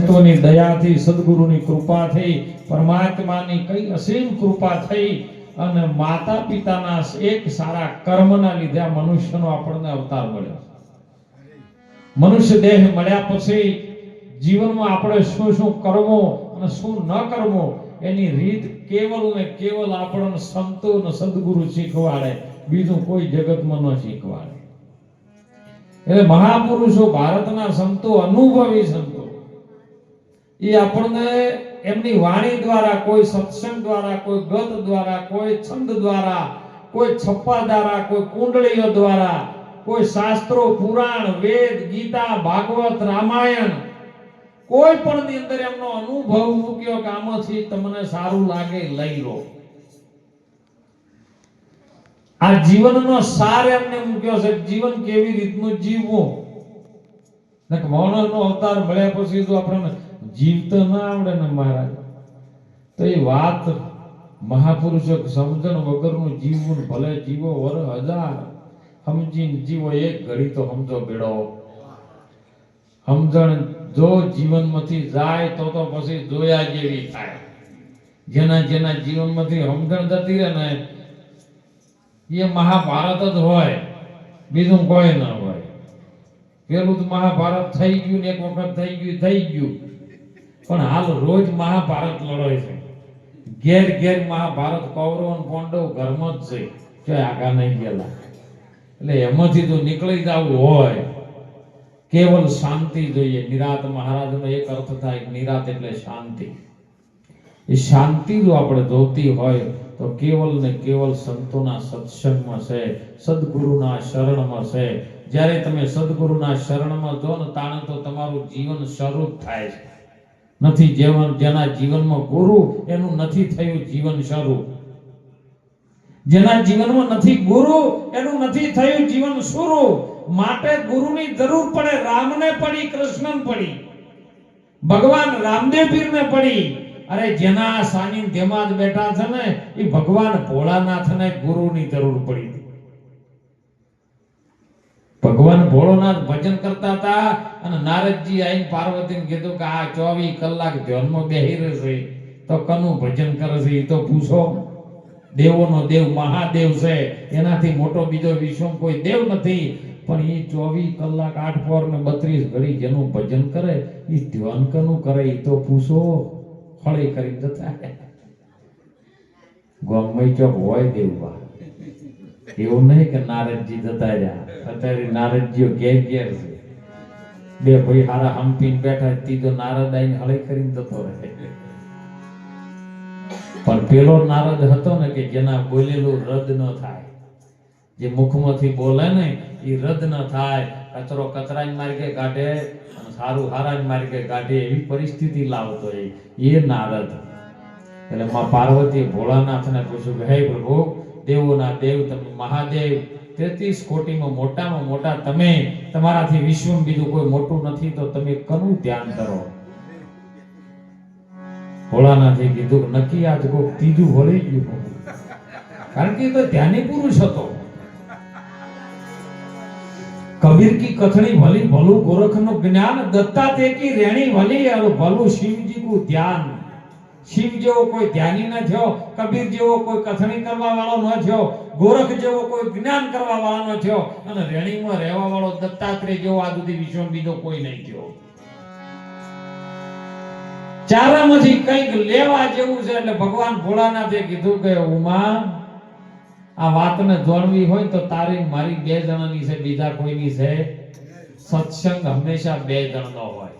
સંતોની દયાથી, સદગુરુની કૃપાથી, પરમાત્માની કઈ અસીમ કૃપા થઈ અને માતા પિતાના એક સારા કર્મના લીધે મનુષ્યનો આપણને અવતાર મળ્યો. મનુષ્ય દેહ મળ્યા પછી જીવનમાં આપણે શું શું કરવો અને શું ન કરવો, એની રીત કેવલ ને કેવલ આપણને સંતો ને સદગુરુ શીખવાડે, બીજું કોઈ જગતમાં ન શીખવાડે. એટલે મહાપુરુષો ભારતના સંતો અનુભવી સંતો. એ આપણને એમની વાણી દ્વારા, કોઈ સત્સંગ દ્વારા, કોઈ ગત દ્વારા, કોઈ છંદ દ્વારા, કોઈ છપ્પા દ્વારા કોઈ કુંડળીઓ દ્વારા, કોઈ શાસ્ત્રો, પુરાણ, વેદ, ગીતા, ભાગવત, રામાયણ, કોઈ પણ ની અંદર એમનો અનુભવ મૂક્યો કે આમાંથી તમને સારું લાગે, લઈ લો. આ જીવનનો સાર એમને મૂક્યો છે જીવન કેવી રીતનું જીવવું? નક નો અવતાર મળ્યા પછી તો આપણને જીવતો ના આવડે ને મહારાજ. તો એ વાત મહાપુરુષો સમજણ વગરનું જીવવું ભલે જીવો વર હજાર, સમજીને જીવો એક ઘડી તો સમજો બેડો. સમજણ જો જીવનમાંથી જાય તો તો પછી જોયા જેવી થાય. જેના જેના જીવનમાંથી સમજણ જતી રહે ને, એ મહાભારત જ હોય. બીજું કોઈ ના હોય. પેલું તો મહાભારત થઈ ગયું ને એક વખત થઈ ગયું થઈ ગયું. પણ હાલ રોજ મહાભારત લડાય છે. ઘેર ઘેર મહાભારત કૌરવ અને પાંડવ ઘરમાં જ છે. કે આગા નહીં ગયેલા. એટલે એમાંથી જો નીકળી જવું હોય. કેવલ શાંતિ જોઈએ. નિરાત મહારાજનો એક અર્થ થાય નિરાત એટલે શાંતિ. એ શાંતિ જો આપણે જોતી હોય, તો કેવલ ને કેવલ સંતોના સત્સંગમાં છે, સદગુરુના શરણમાં છે. જ્યારે તમે સદગુરુના શરણમાં જો ને તાણે તો તમારું જીવન શરૂ થાય છે. નથી જેના જીવનમાં ગુરુ, એનું નથી થયું જીવન શરૂ જેના જીવનમાં નથી ગુરુ, એનું નથી થયું જીવન શરૂ માટે ગુરુની જરૂર પડે રામને પડી, કૃષ્ણને પડી. ભગવાન રામદેવ પીરને પડી. અરે જેના સાનિધ્યમાં જ બેઠા છે ને, એ ભગવાન ભોળાનાથને ગુરુની જરૂર પડી. ભગવાન ભોળોનાથ ભજન કરતા હતા અને નારદજી આવીને પાર્વતીને કીધું કે આ ચોવીસ કલાક ધ્યાનમાં બેહી રહેશે. તો કનું ભજન કરે છે? એ તો પૂછો. દેવોનો દેવ મહાદેવ છે. એનાથી મોટો બીજો વિશ્વમ કોઈ દેવ નથી. પણ એ ચોવીસ કલાક આઠ પોર ને બત્રીસ ઘડી જેનું ભજન કરે એ ધ્યાન કનું કરે એ તો પૂછો. ફળી કરી જતા. ગોમય ચોક હોય દેવવા એવું નહીં કે નારદજી જતા રહ્યા. અત્યારે નારદજીઓ ઘેર ઘેર છે. બે ભાઈ હારા હંપીને બેઠા ત્રીજો નારદ આઈને હળી કરીને જતો રહે. પણ પેલો નારદ હતો ને કે જેના બોલેલું રદ ન થાય. જે મુખમાંથી બોલે ને એ રદ ન થાય. કચરો કચરાની માર્ગે કાઢે અને સારું હારાની માર્ગે કાઢે એવી પરિસ્થિતિ લાવતો એ એ નારદ. એટલે માં પાર્વતી ભોળાનાથને પૂછ્યું કે, હે પ્રભુ, દેવોના દેવ, તમે મહાદેવ તેત્રીસ કોટીમાં મોટામાં મોટા તમે તમારાથી વિશ્વમાં બીજું કોઈ મોટું નથી, તો તમે કનું ધ્યાન કરો? ભોળાનાથે કીધું, નક્કી આજ કોક ત્રીજું વળી ગયું કારણ કે તો ધ્યાની પુરુષ હતો. કબીર કી કથણી ભલી, ભલું ગોરખનું જ્ઞાન દત્તા તે કી રેણી ભલી ભલું શિવજી કું ધ્યાન. શિવ જેવો કોઈ ધ્યાની ન થયો, કબીર જેવો કોઈ કથણી કરવા વાળો ન થયો ગોરખ જેવો કોઈ જ્ઞાન કરવા વાળો થયો અને રેણીમાં રહેવા વાળો દત્તાત્રેય જેવો આ સુધી વિશ્વ બીજો કોઈ નહીં થયો. ચારામાંથી કંઈક લેવા જેવું છે એટલે ભગવાન ભોળાનાથે કીધું કે, ઉમા, આ વાતને જોડવી હોય તો તારી મારી બે જણાની છે, બીજા કોઈની છે? સત્સંગ હંમેશા બે જણનો હોય.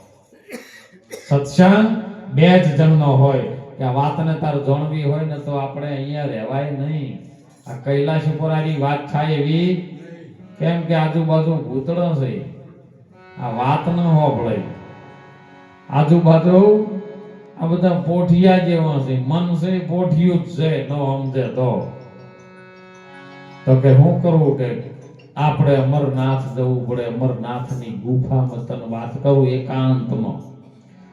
સત્સંગ બે જ જણનો હોય. કે આ વાતને તાર જોડવી હોય ને તો આપણે અહીંયા રહેવાય નહીં. આ કૈલાશ ઉપર આની વાત થાય એવી? કેમ કે આજુબાજુ ભૂતળો છે. આ વાત ન હોભળે આજુબાજુ આ બધા પોઠિયા જેવા છે. મન છે, પોઠિયું જ છે. તો સમજે તો. તો કે હું કરવું કે આપણે અમરનાથ જવું પડે. અમરનાથની ગુફામાં તને વાત કરું એકાંતમાં.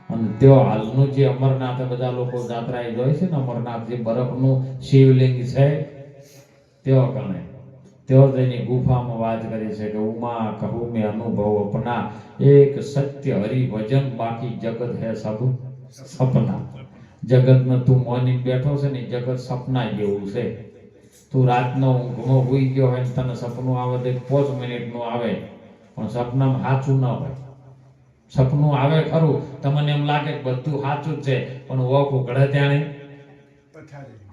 અને તેઓ હાલનું જે અમરનાથ બધા લોકો જાત્રાએ જાય છે ને, અમરનાથ જે બરફનું શિવલિંગ છે તેઓ ગણે તેઓ તેની ગુફામાં વાત કરી છે કે, ઉમા કહું મેં અનુભવ અપના. એક સત્ય હરિભજન બાકી જગત હે સબ સપના. જગતમાં તું મોની બેઠો છે ને, જગત સપના જેવું છે. તું રાતનો ઊંઘમાં હોઈ ગયો હોય તને સપનું આવે તો પાંચ મિનિટનું આવે. પણ સપનામાં સાચું ના હોય. સપનું આવે ખરું. તમને એમ લાગે કે બધું સાચું જ છે, પણ ઓખ ઉઘડે ત્યારે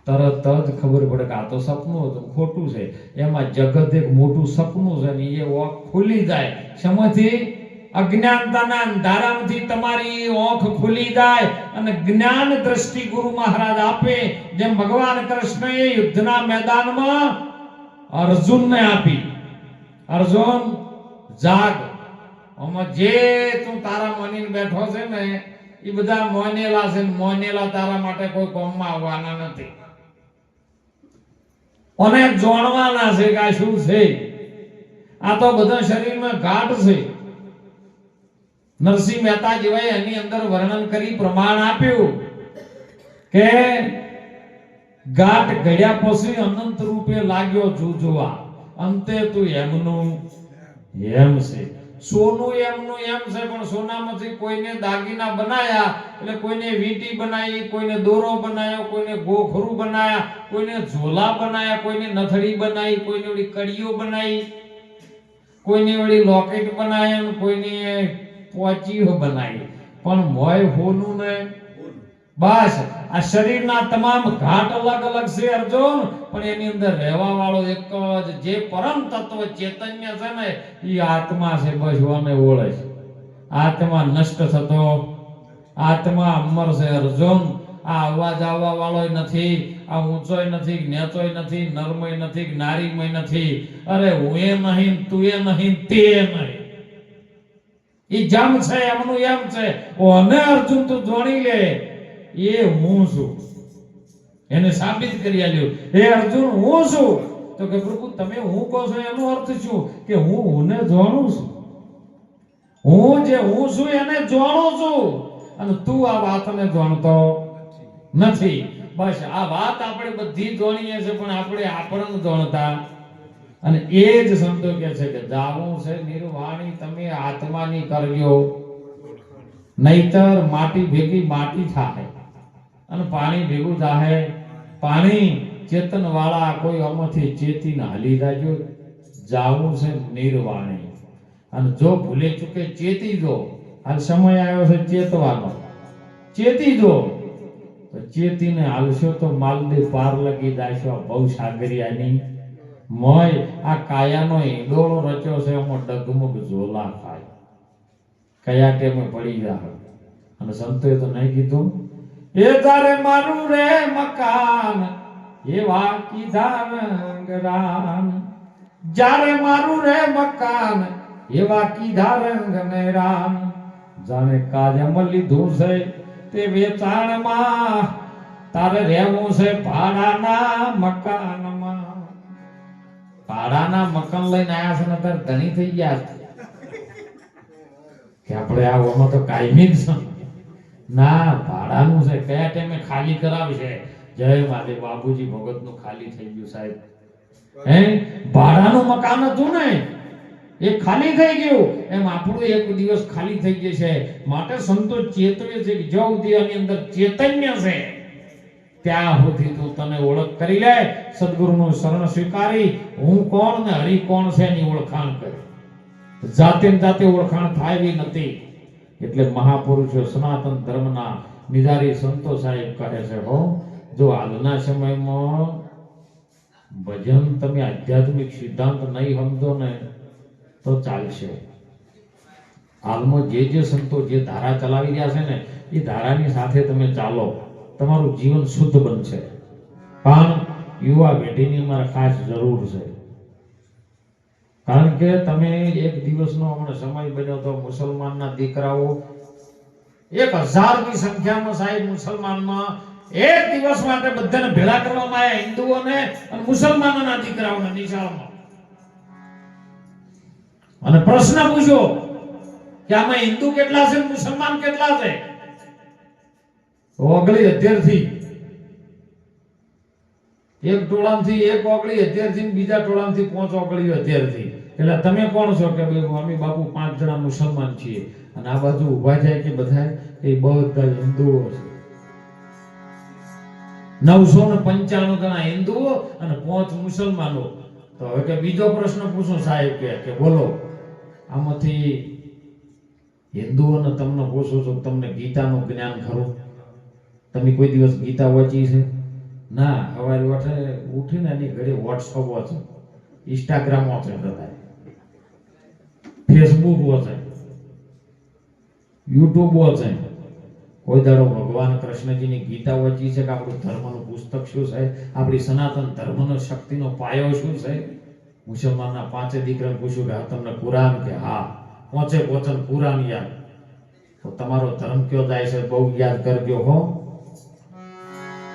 તરત જ ખબર પડે કે આ તો સપનું હતું, ખોટું છે. એમાં જગત એક મોટું સપનું છે ને એ ઓખ ખુલી જાય. શેમાંથી? અજ્ઞાનતાના અંધારામાંથી તમારી ઓખ ખુલી જાય અને જ્ઞાન દ્રષ્ટિ ગુરુ મહારાજ આપે, જેમ ભગવાન કૃષ્ણએ યુદ્ધના મેદાનમાં અર્જુનને આપી. અર્જુન, જાગ. આમાં જે તું તારા મનીને બેઠો છે ને, એ બધા મોનેલા છે મોનેલા તારા માટે કોઈ કોમમાં આવવાના નથી. અને જાણવાના છે કે આ શું છે? આ તો બધા શરીરમાં ગાંઠ છે. નરસિંહ મહેતા જેવાએ એની અંદર વર્ણન કરી પ્રમાણ આપ્યું કે ગાંઠ ઘડ્યા પછી અનંત રૂપે લાગ્યો જોવા અંતે તું એમનું એમ છે. સોનું એમનું એમ છે પણ સોનામાંથી કોઈને દાગીના બનાયા એટલે કોઈને વીંટી બનાવી કોઈને દોરો બનાવ્યો કોઈને ગોખરું બનાયા કોઈને ઝોલા બનાયા કોઈને નથડી બનાવી કોઈને ઓલી કડીઓ બનાવી કોઈને ઓલી લોકેટ બનાવ્યા કોઈને પોચીઓ બનાવી પણ મોય હોનું ને બસ. આ શરીરના તમામ ઘાટ અલગ અલગ છે અર્જુન, પણ એની અંદર રહેવા વાળો એક જ જે પરમ તત્વ ચેતન્ય છે ને, એ આત્મા છે બસ અમે ઓળે છે. આત્મા નષ્ટ થતો, આત્મા અમર છે અર્જુન. આ આવવા વાળો નથી, આ ઊંચોય નથી, નેચોય નથી, નરમય નથી, નારીમય નથી. અરે હું એ નહીં, તું એ નહીં, તે નહીં. ઈ જમ છે, એમનું એમ છે. ઓને અર્જુન, તું જોણી લે. એ હું છું. એને સાબિત કરી આલ્યો. હે અર્જુન, હું છું. તો કે પ્રભુ, તમે હું કહો છો એનો અર્થ શું? કે હું હુંને જાણું છું. હું જે હું છું એને જાણું છું. અને તું આ વાતને જાણતો નથી. બસ આ વાત આપણે બધી જાણીએ છે પણ આપણે આપણને જાણતા. અને એ જ સંતો કે છે કે જાવું છે નિર્વાણી, તમે આત્માની કરજો. નહીતર માટી ભેગી માટી થાય. અને પાણી ભેગું થાય પાણી ચેતન વાળા કોઈ આમાંથી ચેતીને હાલી જાજો જાવું છે નિર્વાણી. અને જો ભૂલે ચૂકે ચેતી દો હાલ સમય આવ્યો છે ચેતવાનો. ચેતી તો ચેતીને હાલશો તો માલદી પાર લગી જાશો આ બહુ સાગરિયાની. મોય આ કાયાનો ઈંડોળો રચ્યો છે, એમાં ડગમગ ઝોલા ખાય. કયા ટેમે પડી જાય અને સંતોએ તો નહીં કીધું? એ તારે મારું રે મકાન એવા કીધા રંગરાન. જ્યારે મારું રે મકાન એવા કીધા રંગ ને રામ જાણે કાજમાં લીધું છે તે વેચાણમાં, તારે રહેવું છે ભાડાના મકાનમાં. ભાડાના મકાન લઈને આવ્યા છે ને તારે ધણી થઈ ગયા છે. કે આપણે આ તો કાયમી જ છે. ના, ભાડાનું છે. કયા ટાઈમે ખાલી કરાવશે જય માદે બાબુજી ભગતનું ખાલી થઈ ગયું સાહેબ. હે? ભાડાનું મકાન હતું ને, એ ખાલી થઈ ગયું. એમ આપણું એક દિવસ ખાલી થઈ જશે માટે સંતો ચેતવે છે કે જો સુધી અંદર ચેતન્ય છે. ત્યાં સુધી તું તને ઓળખ કરી લે. સદગુરુનું શરણ સ્વીકારી. હું કોણ ને હરિ કોણ છે એની ઓળખાણ કરી. જાતે જાતે ઓળખાણ થાય એવી નથી. એટલે મહાપુરુષો સનાતન ધર્મના નિધારી સંતો સાહેબ કહે છે, હો, જો હાલના સમયમાં ભજન તમે આધ્યાત્મિક સિદ્ધાંત નહીં સમજો ને, તો ચાલશે. હાલમાં જે જે સંતો જે ધારા ચલાવી રહ્યા છે ને, એ ધારાની સાથે તમે ચાલો, તમારું જીવન શુદ્ધ બનશે. પણ યુવા પેઢીની અમારે ખાસ જરૂર છે. કારણ કે તમે એક દિવસનો હમણાં સમય બન્યો તો મુસલમાનના દીકરાઓ એક હજારની સંખ્યામાં સાહેબ મુસલમાનમાં એક દિવસ માટે બધાને ભેળા કરવામાં આવ્યા, હિન્દુઓને અને મુસલમાનોના દીકરાઓને નિશાળમાં. અને પ્રશ્ન પૂછ્યો કે આમાં હિન્દુ કેટલા છે મુસલમાન કેટલા છે? ઓગળી અત્યારથી એક ટોળામાંથી એક ઓગળી અત્યારથી બીજા ટોળામાંથી પાંચ ઓગળી અત્યારથી એટલે તમે કોણ છો કે ભાઈ અમે બાપુ પાંચ જણા મુસલમાન છીએ? અને આ બાજુ ઊભા થાય કે બધા એ બધા હિન્દુઓ છે. નવસો ને પંચાણું ગણા હિન્દુઓ અને પાંચ મુસલમાનો. તો હવે કે બીજો પ્રશ્ન પૂછો સાહેબ કે બોલો. આમાંથી હિન્દુઓને તમને પૂછો છો, તમને ગીતાનું જ્ઞાન ખરું? તમે કોઈ દિવસ ગીતા વાંચી છે? ના સવારે ઉઠે, ઉઠીને એની ઘડી વોટ્સઅપ વાંચો ઇન્સ્ટાગ્રામ છે બધા ફેસબુક વચાય યુટ્યુબ વચાય કોઈ દાડો ભગવાન કૃષ્ણજીની ગીતા વચી છે કે આપણું ધર્મનું પુસ્તક શું છે, આપણી સનાતન ધર્મનો શક્તિનો પાયો શું છે? મુસલમાનના પાંચે દીકરાને પૂછ્યું કે, હા, તમને કુરાન કે? હા. પહોંચે પોચન કુરાન યાદ. તો તમારો ધર્મ કયો જાય છે બહુ યાદ કરજો હો.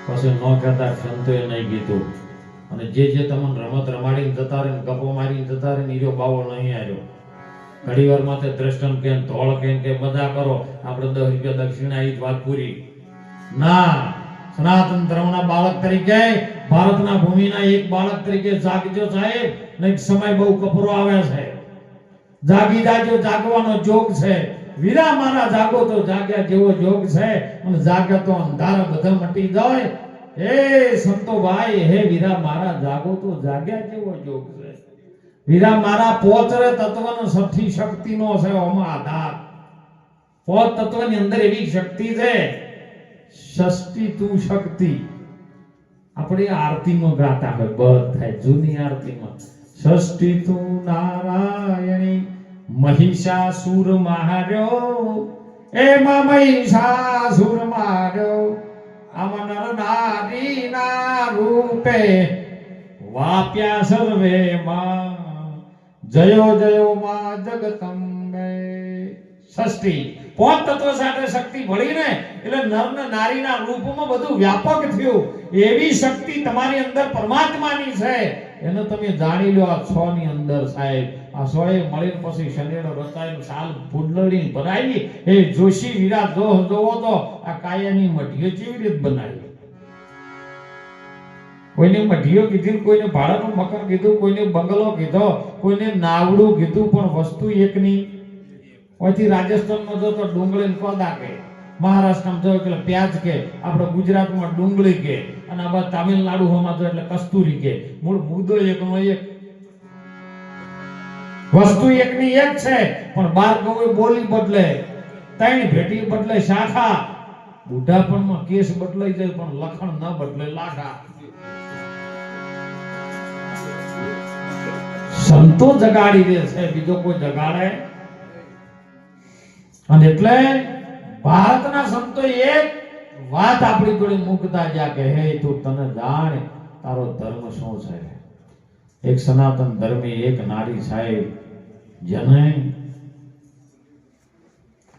પછી ન કહેતા સંતોએ નહીં કીધું. અને જે જે તમને રમત રમાડીને જતા રહે ને ગપ્પો મારીને જતા રહે ને બાવો નહીં આવ્યો ઘણી વાર માથે દ્રષ્ટમ કે ધોળ કે કે બધા કરો. આપણે દસ રૂપિયા દક્ષિણા ઈ વાત પૂરી. ના, સનાતન ધર્મના બાળક તરીકે, ભારતના ભૂમિના એક બાળક તરીકે જાગજો સાહેબ. નહીં સમય બહુ કપરો આવે છે. જાગી જાજો, જાગવાનો જોગ છે. વીરા મારા જાગો તો જાગ્યા જેવો જોગ છે. અને જાગ્યા તો અંધારા બધા મટી જાય. હે સંતો ભાઈ હે વીરા મારા જાગો તો જાગ્યા જેવો જોગ છે. વીરા મારા પોચરે તત્વનો સઠી શક્તિનો છે ઓમાં આધાર. પોત તત્વની અંદર એવી શક્તિ છે ષષ્ઠી તું શક્તિ. આપણે આરતીમાં ગાતા હોય બધા જૂની આરતીમાં. ષષ્ઠી તું નારાયણી, મહિષાસુર માર્યો. એમાં મહિષાસુર માર્યો. આમાં નર નારી ના રૂપે વાપ્યા સર્વે માં જયો જયો માં જગતંબે ષષ્ઠી. પોત તત્વ સાથે શક્તિ ભળીને એટલે નર ને નારીના રૂપમાં બધું વ્યાપક થયું. એવી શક્તિ તમારી અંદર પરમાત્માની છે. એને તમે જાણી લો આ છ ની અંદર સાહેબ. આ સો એ મળીને પછી શનેડો રચાઈને સાલ ફૂડલડી ભરાવી એ જોશી વીરા જો જોવો તો આ કાયાની મઢીઓ કેવી રીત બનાવી? કોઈને મઢીઓ કીધી, કોઈને ભાડાનું મકર કીધું, કોઈને બંગલો કીધો, કોઈને નાવડું કીધું, પણ વસ્તુ એકની. પછી રાજસ્થાનમાં જો તો ડુંગળી કોદા કે મહારાષ્ટ્રમાં જો એટલે પ્યાજ કે આપણે ગુજરાતમાં ડુંગળી કે અને આ બાજુ તામિલનાડુમાં જો એટલે કસ્તુરી કે મૂળ મુદ્દો એકનો એક વસ્તુ એકની એક છે, પણ બાર ગમે બોલી બદલે, ત્રણ ભેટી બદલે શાખા. બુઢાપણમાં કેસ બદલાઈ જાય, પણ લખણ ન બદલે લાખા સંતો જગાડી દે છે, બીજો કોઈ જગાડે. અને એટલે ભારતના સંતો એક વાત આપણી જોડે મૂકતા જ્યાં કે તું તને જાણ તારો ધર્મ શું છે? એક સનાતન ધર્મી, એક નારી સાહેબ, જેને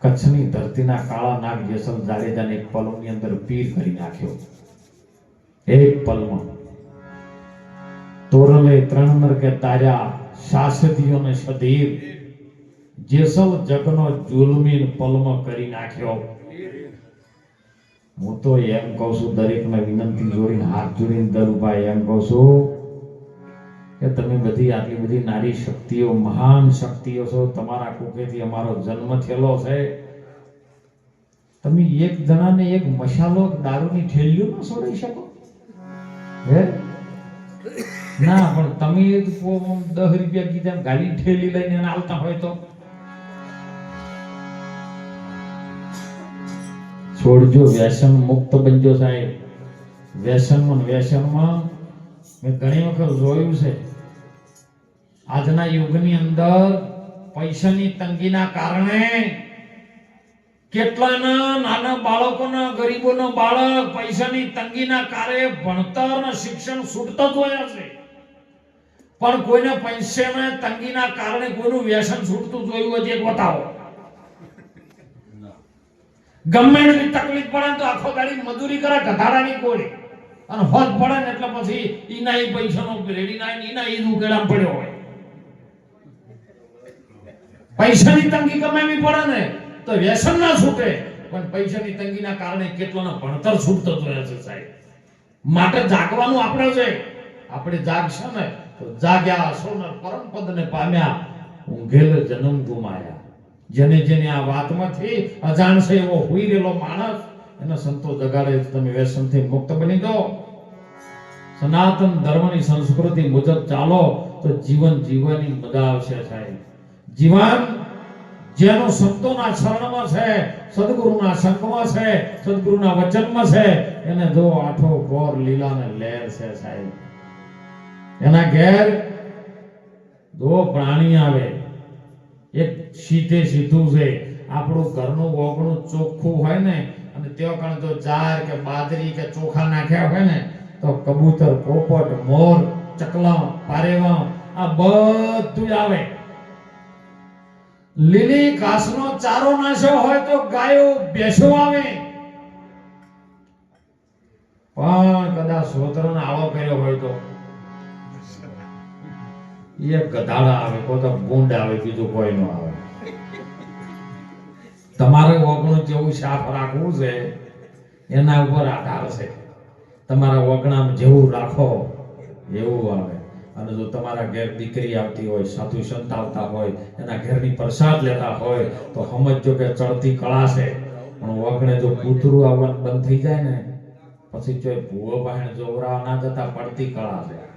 કચ્છની ધરતીના કાળા નાગ જેસલ જાડેજાને એક પલમની અંદર પીર કરી નાખ્યો. એક પલમાં તોરલે ત્રણ નર કે તાર્યા શાસદીઓને જે જેસલ જગનો જુલમીન પલમ કરી નાખ્યો. હું તો એમ કહું છું, દરેકને વિનંતી જોડીને, હાથ જોડીને દરુભાઈ એમ કહું છું કે તમે બધી આટલી બધી નારી શક્તિઓ, મહાન શક્તિઓ છો, તમારા કુકેથી અમારો જન્મ થયેલો છે. તમે એક જણાને એક મસાલો દારૂની ઠેલીઓ ન છોડી શકો? હે? ના, પણ તમે દસ રૂપિયા કીધા ગાડી ઠેલી લઈને આવતા હોય તો. છોડજો, વ્યસન મુક્ત બનજો સાહેબ. વ્યસનમાં વ્યસનમાં મેં ઘણી વખત જોયું છે. આજના યુગની અંદર પૈસાની તંગીના કારણે કેટલાના નાના બાળકોના, ગરીબોનો બાળક પૈસાની તંગીના કારણે ભણતર શિક્ષણ છૂટતો જોયા છે. પણ કોઈને પૈસાના તંગીના કારણે કોઈનું વ્યસન છૂટતું જોયું હોય તો બતાવો. ગમે એટલી તકલીફ પડે તો આખો દાડી મજૂરી કરે, ગધાડાની કોરી. અને હોત પડે ને એટલે પછી ઈના ઈ પૈસાનો રેડી ના ઈના ઈ ઉકેલામ પડ્યો હોય. પૈસાની તંગી ગમે પડે ને તો વ્યસન ના છૂટે. પણ પૈસાની તંગીના કારણે કેટલાનો ભણતર છૂટતો જ રહે છે સાહેબ. માટે જાગવાનું આપણે છે. આપણે જાગશે ને જાગ્યા સોનર પરમ પદને પામ્યા, ઊંઘેલ જન્મ ગુમાયા. જેને જેને આ વાતમાંથી અજાણશે એવો હોઈ રહેલો માણસ, એને સંતો જગાડે તમે વ્યસનથી મુક્ત બની જાઓ. સનાતન ધર્મની સંસ્કૃતિ મુજબ ચાલો તો જીવન જીવવાની મજા આવશે સાહેબ. જીવન જેનો સંતોના શરણમાં છે, સદગુરુના સંગમાં છે, સદગુરુના વચનમાં છે, એને જો આઠો ઘોર લીલા ને લહેર છે સાહેબ. એના ઘેર જો પ્રાણી આવે. એક સીધે સીધું છે. આપણું ઘરનું ઓગણું ચોખ્ખું હોય ને, અને તેઓ કણ જો ચાર કે બાદરી કે ચોખા નાખ્યા હોય ને, તો કબૂતર પોપટ, મોર, ચકલા, પારેવા, આ બધું આવે. લીલી ઘાસનો ચારો નાશ્યો હોય તો ગાયો બેસો આવે. પણ કદાચ સોતરનો આળો કર્યો હોય તો. એ ગધાડા આવે, કોઈ તો ગુંડ આવે, બીજું કોઈ નો આવે. તમારે ઓગણું જેવું સાફ રાખવું છે, એના ઉપર આધાર છે. તમારા ઓગણામાં જેવું રાખો, એવું આવે. અને જો તમારા ઘેર દીકરી આવતી હોય, સાધુ સંત આવતા હોય, એના ઘેરની પ્રસાદ લેતા હોય, તો સમજજો કે ચડતી કળા છે. પણ વગણે જો કૂતરું આવવાનું બંધ થઈ જાય ને, પછી જો ભૂવો બહેણ જોવરા ના જતા પડતી કળા છે.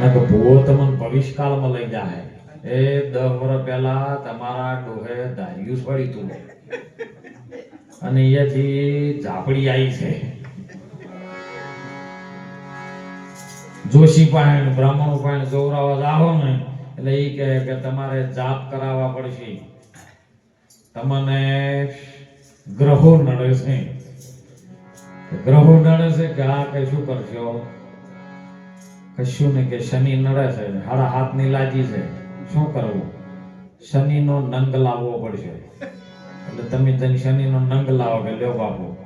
મેં તો ભૂવો તમને ભવિષ્યકાળમાં લઈ જાય. એ દસ વર્ષ પહેલા તમારા ડોહે ધાર્યું પડી તું. અને અહીંયાથી ઝાપડી આવી છે. જોશી પાણી બ્રાહ્મણો પાણી જોવરાવા આવો ને, એટલે એ કહે કે તમારે જાપ કરાવવા પડશે. તમને ગ્રહો નડે છે. ગ્રહો નડે છે કે આ કે શું કરશો? કશું ને કે શનિ નડે છે, હાડા હાથની લાજી છે. શું કરવું? શનિનો નંગ લાવવો પડશે. એટલે તમે તને શનિનો નંગ લાવો કે લ્યો બાપુ.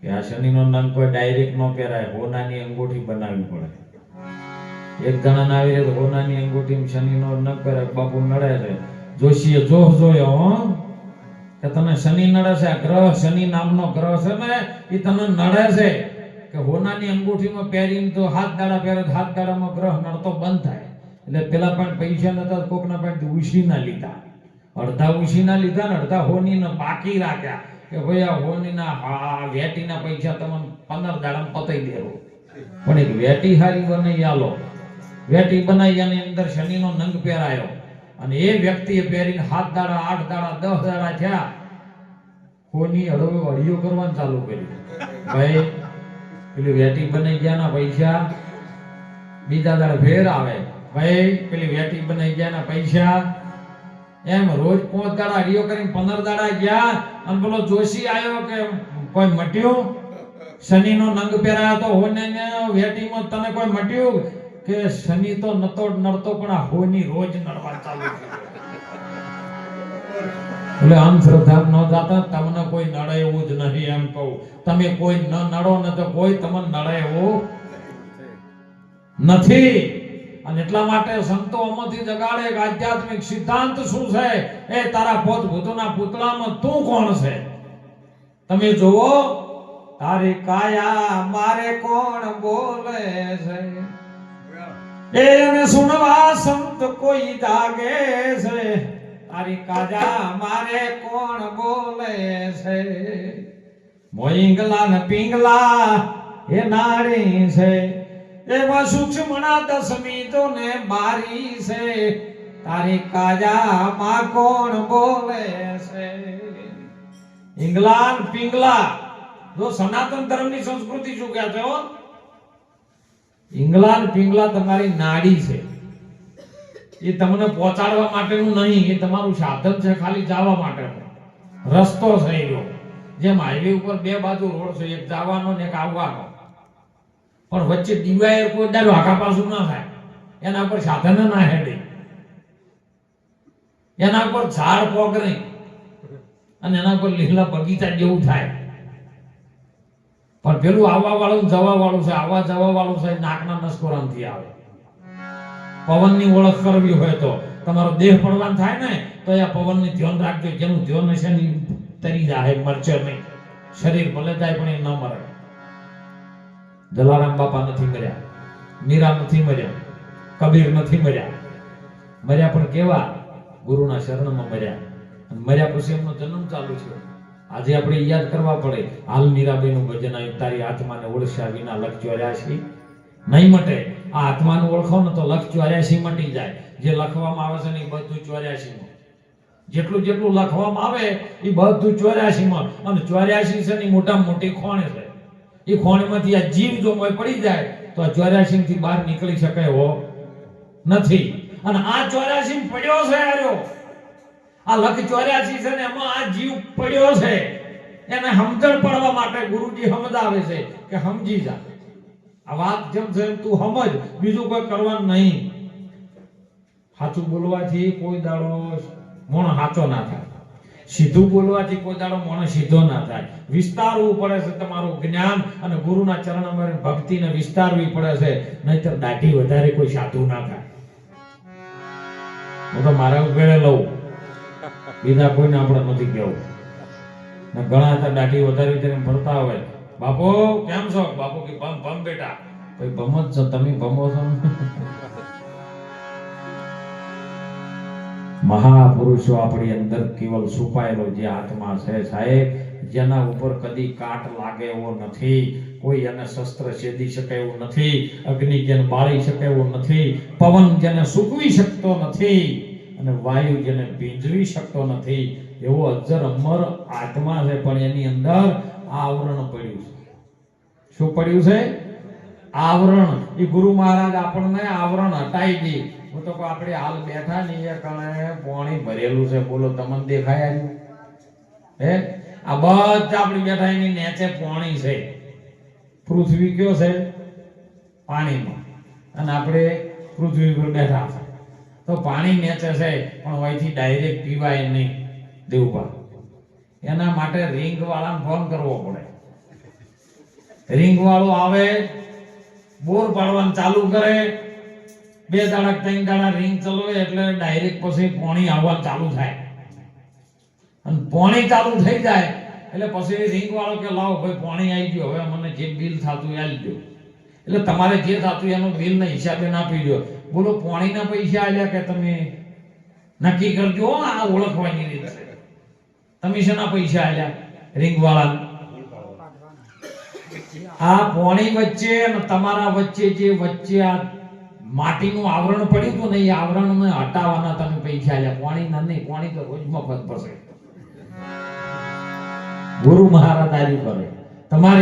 કે આ શનિનો નંગ કોઈ ડાયરેક્ટ ન પહેરાય, હોનાની અંગૂઠી બનાવવી પડે. એક જણાને આવી રીતે હોનાની અંગૂઠી શનિનો નંગ પહેરાય, બાપુ નડે છે. જોશીએ, જોહ જોયો, હો. કે તને શનિ નડે છે, આ ગ્રહ શનિ નામનો ગ્રહ છે ને એ તને નડે છે. કે હોનાની અંગૂઠીમાં પહેરીને તો હાથ દાડા પહેરે હાથ દાડામાં ગ્રહ નડતો બંધ થાય. એટલે પેલા પણ પૈસા નતા, કોકના પણ ઉછીના લીધા. અડધા ઉછીના લીધા ને અડધા હોનીના બાકી રાખ્યા. કે ભાઈ આ હોનીના આ વેટીના પૈસા તમને પંદર દાડામાં પતાઈ દેવો. પણ એક વેટી હારી બનાવી આલો. વેટી બનાવી અને અંદર શનિનો નંગ પહેરાયો. અને એ વ્યક્તિએ પહેરીને હાથ દાડા, આઠ દાડા, દસ દાડા થયા. હોની હળવે અડિયો કરવાનું ચાલુ કર્યું. ભાઈ પેલી વેટી બનાવી ગયા ના પૈસા, બીજા દાડે ફેર આવે. ભાઈ, પેલી વેટી બનાવી ગયા ના પૈસા, એમ રોજ પાંચ દાડા રિયો કરીને પંદર દાડા ગયા, અને પેલો જોશી આવ્યો કે કોઈ મટ્યું? શનિનો નંગ પહેરાયો તો હોને ને, વેટીમાં તને કોઈ મટ્યું? કે શનિ તો નતો નડતો, પણ આ હોની રોજ નડવા ચાલુ થયું એટલે અંધશ્રદ્ધા ન જાતા તમને કોઈ નડે એવું જ નહીં એમ કહું. તમે કોઈ ન નડો ને તો કોઈ તમને નડે એવું નથી. અને એટલા માટે સંતો અમથી જગાડે કે આધ્યાત્મિક સિદ્ધાંત શું છે? એ તારા પોત ભૂતના પૂતળામાં તું કોણ છે? તમે જુઓ તારી કાયા મારે કોણ બોલે છે? એને સુનવા સંત કોઈ જાગે છે. તારી કાજા મારે કોણ બોલે છે? મોઈંગલા ને પિંગલા એ નારી છે. એમાં સૂક્ષ્મણા દસમી તો ને મારી છે. તારી કાજા માં કોણ બોલે છે? ઇંગ્લાન પિંગલા. જો સનાતન ધર્મની સંસ્કૃતિ શું કહે છે ઇંગ્લાન પિંગલા તમારી નાડી છે. એ તમને પહોંચાડવા માટેનું નહીં, એ તમારું સાધન છે ખાલી જવા માટેનું રસ્તો છે એનો. જેમ હાઈવે ઉપર બે બાજુ રોડ છે, એક જવાનો ને એક આવવાનો. પણ વચ્ચે ડિવાઈડર કોઈ દાડો આખા પાછું ના થાય. એના પર સાધન ના હેડે. એના પર ઝાડ પોગ નહીં અને એના પર લીલા બગીચા જેવું થાય. પણ પેલું આવવા વાળું જવા વાળું છે આવવા જવા વાળું છે નાકના નસકોરામથી આવે. પવનની ઓળખ કરવી હોય તો. તમારો દેહ પડવાન થાય ને, તો એ પવનની ધ્યાન રાખજો. જેનું ધ્યાન હશે ને તરી જાય મરશે નહીં. શરીર ભલે જાય, પણ એ ન મરે. જલારામ બાપા નથી મર્યા. મીરા નથી મર્યા. કબીર નથી મર્યા. મર્યા પણ કેવા? ગુરુના શરણમાં મર્યા. મર્યા પછી એમનો જન્મ ચાલુ છે આજે આપણે યાદ કરવા પડે. હાલ મીરાબેનું ભજન આવ્યું તારી આત્માને ઓળશ્યા વિના લખજો રહ્યા છે નહીં મટે. આ આત્માને ઓળખો ને તો લખ ચોર્યાસી મટી જાય. જે લખવામાં આવે છે ને એ બધું ચોર્યાસી માં જેટલું જેટલું લખવામાં આવે, એ બધું ચોર્યાસી માં અને ચોર્યાસી છે ને મોટામાં મોટી ખોણ છે. એ ખોણમાંથી આ જીવ જો પડી જાય, તો આ ચોર્યાસી થી બહાર નીકળી શકાય હો. નથી. અને આ ચોર્યાસી પડ્યો છે આર્યો. આ લખ ચોર્યાસી છે ને એમાં આ જીવ પડ્યો છે. એને સમજણ પડવા માટે ગુરુજી સમજાવે છે કે સમજી જા. આ વાત જેમ છે તું સમજ, બીજું કોઈ કરવાનું નહીં. સાચું બોલવાથી કોઈ દાડો મોણ સાચો ના થાય. સીધું બોલવાથી કોઈ દાડો મોણ સીધો ના થાય. વિસ્તારવું પડે છે તમારું જ્ઞાન અને ગુરુના ચરણમાં ભક્તિને વિસ્તારવી પડે છે. નહીતર દાઢી વધારે કોઈ સાધુ ના થાય. હું તો મારા ઉગેડે લઉં. બીજા કોઈને આપણે નથી ને ઘણા હતા દાઢી વધારે વધારે ભરતા હોય. બાપુ, કેમ છો? બાપુ કે ભમ ભમ બેટા. ભાઈ ભમો જ છો? તમે ભમો છો? મહાપુરુષો આપણી અંદર કેવલ છુપાયેલો જે આત્મા છે સાહેબ, જેના ઉપર કદી કાટ લાગે એવો નથી, કોઈ એને શસ્ત્ર છેદી શકે એવું નથી, અગ્નિ જેને બાળી શકે એવું નથી, પવન જેને સૂકવી શકતો નથી, અને વાયુ જેને ભીંજવી શકતો નથી, એવો અજર અમર આત્મા છે. પણ એની અંદર આવરણ પડ્યું છે. શું પડ્યું છે? આવરણ. એ ગુરુ મહારાજ આપણને આવરણ હટાઈ દે. હું તો આપણે હાલ બેઠા નહીં કણે પાણી ભરેલું છે. બોલો, તમને દેખાય હે? આ બધા આપણી બેઠા એની નીચે પાણી છે. પૃથ્વી કયો છે? પાણીમાં. અને આપણે પૃથ્વી પર બેઠા છે. તો પાણી નીચે છે, પણ અહીંથી ડાયરેક્ટ પીવાય નહીં દેવભા. એના માટે રિંગ વાળાને ફોન કરવો પડે. રિંગ વાળો આવે, બોર પાડવાનું ચાલુ કરે, બે દાડા, ત્રણ દાડા રિંગ ચલાવે એટલે ડાયરેક્ટ પછી પોણી આવવાનું ચાલુ થાય. અને પોણી ચાલુ થઈ જાય એટલે પછી રિંગ વાળો કે, લાવો ભાઈ, પોણી આવી ગયો, હવે મને જે બિલ થતું એ આલી એટલે તમારે જે થતું એનું બિલ ના હિસાબે ના દો બોલો, પોણીના પૈસા આવ્યા કે તમે? નક્કી કરજો આ ઓળખવાની રીતે તમે શેના પૈસા આવ્યા રિંગ વાળા આ પોણી વચ્ચે અને તમારા વચ્ચે જે વચ્ચે આ માટીનું આવરણ પડ્યું હતું ને, એ આવરણને હટાવવાના તમે પૈસા આલ્યા પોણી ના નહીં, પોણી તો રોજ મફત પડશે. ગુરુ મહારાજ આવી કરે તમારે